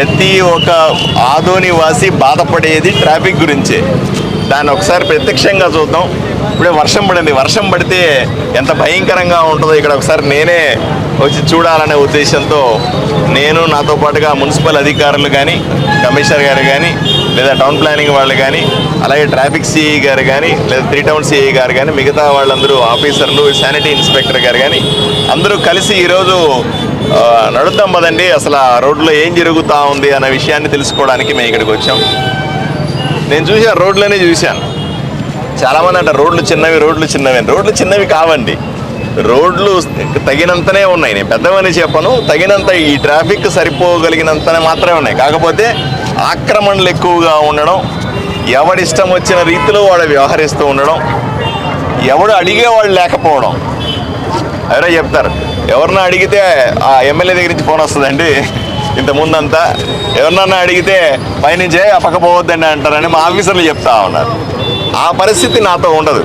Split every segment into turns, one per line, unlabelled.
ప్రతి ఒక్క ఆదోని వాసి బాధపడేది ట్రాఫిక్ గురించే. దాన్ని ఒకసారి ప్రత్యక్షంగా చూద్దాం. ఇప్పుడే వర్షం పడింది. వర్షం పడితే ఎంత భయంకరంగా ఉంటుందో ఇక్కడ ఒకసారి నేనే వచ్చి చూడాలనే ఉద్దేశంతో నేను నాతో పాటుగా మున్సిపల్ అధికారులు కానీ కమిషనర్ గారు కానీ లేదా టౌన్ ప్లానింగ్ వాళ్ళు కానీ అలాగే ట్రాఫిక్ సిఐ గారు కానీ లేదా త్రీ టౌన్ సిఐ గారు కానీ మిగతా వాళ్ళందరూ ఆఫీసర్లు శానిటరీ ఇన్స్పెక్టర్ గారు కానీ అందరూ కలిసి ఈరోజు నడుద్దాం పదండి. అసలు ఆ రోడ్లో ఏం జరుగుతూ ఉంది అన్న విషయాన్ని తెలుసుకోవడానికి మేము ఇక్కడికి వచ్చాం. నేను చూశాను రోడ్లనే చూశాను. చాలామంది అంటే రోడ్లు చిన్నవి రోడ్లు చిన్నవి రోడ్లు చిన్నవి కావండి. రోడ్లు తగినంతనే ఉన్నాయి. నేను పెద్దవని చెప్పను. తగినంత ఈ ట్రాఫిక్ సరిపోగలిగినంతనే మాత్రమే ఉన్నాయి. కాకపోతే ఆక్రమణలు ఎక్కువగా ఉండడం ఎవడిష్టం వచ్చిన రీతిలో వాడు వ్యవహరిస్తూ ఉండడం ఎవడు అడిగేవాడు లేకపోవడం ఎవరో చెప్తారు. ఎవరన్నా అడిగితే ఆ ఎమ్మెల్యే దగ్గర నుంచి ఫోన్ వస్తుందండి. ఇంత ముందంతా ఎవరినన్నా అడిగితే పైనుంచే ఆ పక్క పోవద్దండి అంటారని మా ఆఫీసర్లు చెప్తా ఉన్నారు. ఆ పరిస్థితి నాతో ఉండదు.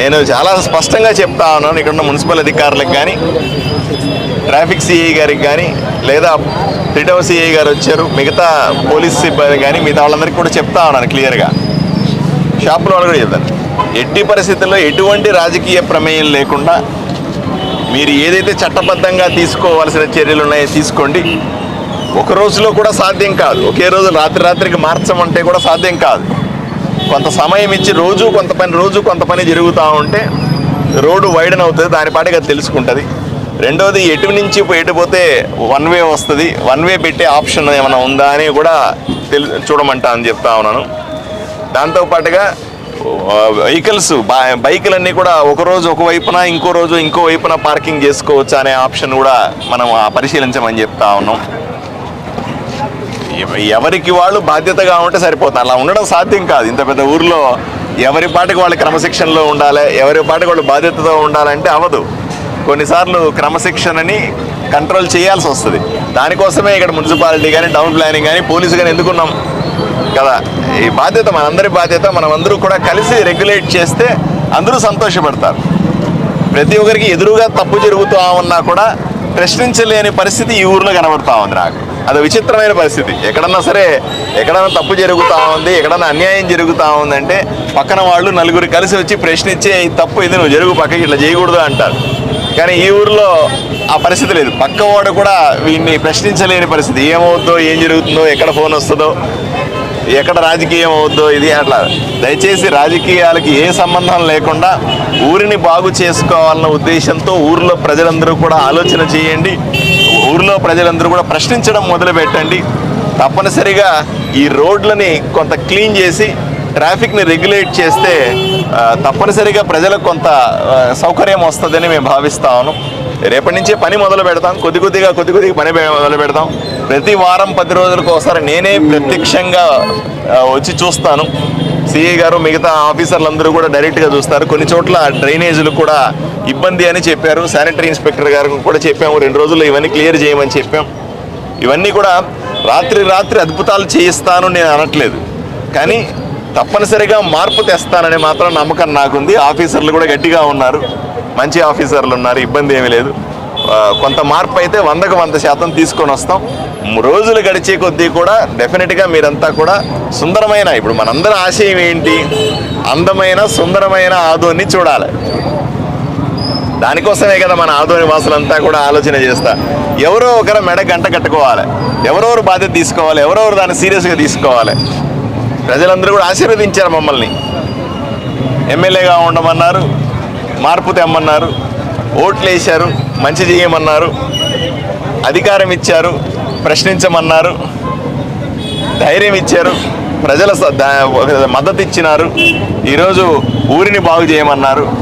నేను చాలా స్పష్టంగా చెప్తా ఉన్నాను ఇక్కడున్న మున్సిపల్ అధికారులకు కానీ ట్రాఫిక్ సిఐ గారికి కానీ లేదా రిటర్వ్ సిఐ గారు వచ్చారు మిగతా పోలీస్ సిబ్బంది కానీ మిగతా వాళ్ళందరికీ కూడా చెప్తా ఉన్నాను క్లియర్గా. షాపులో వాళ్ళు కూడా చెప్తాను ఎట్టి పరిస్థితుల్లో ఎటువంటి రాజకీయ ప్రమేయం లేకుండా మీరు ఏదైతే చట్టబద్ధంగా తీసుకోవాల్సిన చర్యలు ఉన్నాయో తీసుకోండి. ఒక రోజులో కూడా సాధ్యం కాదు. ఒకే రోజు రాత్రి రాత్రికి మార్చమంటే కూడా సాధ్యం కాదు. కొంత సమయం ఇచ్చి రోజు కొంత పని రోజు కొంత పని జరుగుతూ ఉంటే రోడ్డు వైడన్ అవుతుంది దాని పాటికి అది తెలుసుకుంటుంది. రెండోది ఎటు నుంచి ఎటుపోతే వన్ వే వస్తుంది. వన్ వే పెట్టే ఆప్షన్ ఏమైనా ఉందా అని కూడా తెలు చూడమంటా అని చెప్తా ఉన్నాను. దాంతోపాటుగా వెహికల్స్ బైకులన్నీ కూడా ఒక రోజు ఒక వైపున ఇంకో రోజు ఇంకో వైపున పార్కింగ్ చేసుకోవచ్చు అనే ఆప్షన్ కూడా మనం పరిశీలించమని చెప్తా ఉన్నాం. ఎవరికి వాళ్ళు బాధ్యతగా ఉంటే సరిపోతుంది. అలా ఉండడం సాధ్యం కాదు. ఇంత పెద్ద ఊర్లో ఎవరి పాటికి వాళ్ళు క్రమశిక్షణలో ఉండాలి ఎవరి పాటికి వాళ్ళు బాధ్యతతో ఉండాలంటే అవ్వదు. కొన్నిసార్లు క్రమశిక్షణని కంట్రోల్ చేయాల్సి వస్తుంది. దానికోసమే ఇక్కడ మున్సిపాలిటీ కానీ టౌన్ ప్లానింగ్ కానీ పోలీసు కానీ ఎందుకున్నాం కదా? ఈ బాధ్యత మనందరి బాధ్యత మనం అందరూ కూడా కలిసి రెగ్యులేట్ చేస్తే అందరూ సంతోషపడతారు. ప్రతి ఒక్కరికి ఎదురుగా తప్పు జరుగుతూ ఉన్నా కూడా ప్రశ్నించలేని పరిస్థితి ఈ ఊర్లో కనబడతా ఉంది నాకు. అది విచిత్రమైన పరిస్థితి. ఎక్కడన్నా సరే ఎక్కడన్నా తప్పు జరుగుతూ ఉంది ఎక్కడన్నా అన్యాయం జరుగుతూ ఉందంటే పక్కన వాళ్ళు నలుగురు కలిసి వచ్చి ప్రశ్నించే ఈ తప్పు ఇది నువ్వు జరుగు పక్కకి ఇట్లా చేయకూడదు అంటారు. కానీ ఈ ఊరిలో ఆ పరిస్థితి లేదు. పక్క వాడు కూడా వీడిని ప్రశ్నించలేని పరిస్థితి. ఏమవుతుందో ఏం జరుగుతుందో ఎక్కడ ఫోన్ వస్తుందో ఎక్కడ రాజకీయం అవుద్దో ఇది అట్లా. దయచేసి రాజకీయాలకి ఏ సంబంధం లేకుండా ఊరిని బాగు చేసుకోవాలన్న ఉద్దేశంతో ఊర్లో ప్రజలందరూ కూడా ఆలోచన చేయండి. ఊర్లో ప్రజలందరూ కూడా ప్రశ్నించడం మొదలుపెట్టండి. తప్పనిసరిగా ఈ రోడ్లని కొంత క్లీన్ చేసి ట్రాఫిక్ని రెగ్యులేట్ చేస్తే తప్పనిసరిగా ప్రజలకు కొంత సౌకర్యం వస్తుందని మేము భావిస్తా ఉన్నాం. రేపటి నుంచే పని మొదలు పెడతాం. కొద్ది కొద్దిగా కొద్ది కొద్దిగా పని మొదలు పెడతాం. ప్రతి వారం పది రోజులకు ఒకసారి నేనే ప్రత్యక్షంగా వచ్చి చూస్తాను. సిఐ గారు మిగతా ఆఫీసర్లందరూ కూడా డైరెక్ట్గా చూస్తారు. కొన్ని చోట్ల డ్రైనేజీలు కూడా ఇబ్బంది అని చెప్పారు. శానిటరీ ఇన్స్పెక్టర్ గారు కూడా చెప్పాము. రెండు రోజుల్లో ఇవన్నీ క్లియర్ చేయమని చెప్పాం. ఇవన్నీ కూడా రాత్రి రాత్రి అద్భుతాలు చేయిస్తాను నేను అనట్లేదు. కానీ తప్పనిసరిగా మార్పు తెస్తానని మాత్రం నమ్మకం నాకుంది. ఆఫీసర్లు కూడా గట్టిగా ఉన్నారు. మంచి ఆఫీసర్లు ఉన్నారు. ఇబ్బంది ఏమీ లేదు. కొంత మార్పు అయితే వందకు వంద శాతం తీసుకొని వస్తాం. రోజులు గడిచే కొద్దీ కూడా డెఫినెట్గా మీరంతా కూడా సుందరమైన ఇప్పుడు మనందరం ఆశయం ఏంటి? అందమైన సుందరమైన ఆదోని చూడాలి. దానికోసమే కదా మన ఆదోని వాసులంతా కూడా ఆలోచన చేస్తా. ఎవరో ఒకరు మెడ గంట కట్టుకోవాలి. ఎవరెవరు బాధ్యత తీసుకోవాలి. ఎవరెవరు దాన్ని సీరియస్గా తీసుకోవాలి. ప్రజలందరూ కూడా ఆశీర్వదించారు మమ్మల్ని. ఎమ్మెల్యేగా ఉండమన్నారు మార్పు తెమ్మన్నారు ఓట్లు వేశారు మంచి చేయమన్నారు. అధికారం ఇచ్చారు. ప్రశ్నించమన్నారు. ధైర్యం ఇచ్చారు. ప్రజల స- మద్దతు ఇచ్చినారు. ఈరోజు ఊరిని బాగు చేయమన్నారు.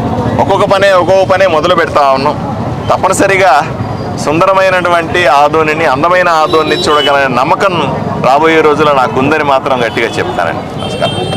ఒక్కొక్క పనే ఒక్కొక్క పనే మొదలు పెడతా ఉన్నాం. తప్పనిసరిగా సుందరమైనటువంటి ఆదోనిని అందమైన ఆదోని చూడగలనే నమ్మకం రాబోయే రోజుల్లో నాకు ఉందని మాత్రం గట్టిగా చెప్తానండి. నమస్కారం.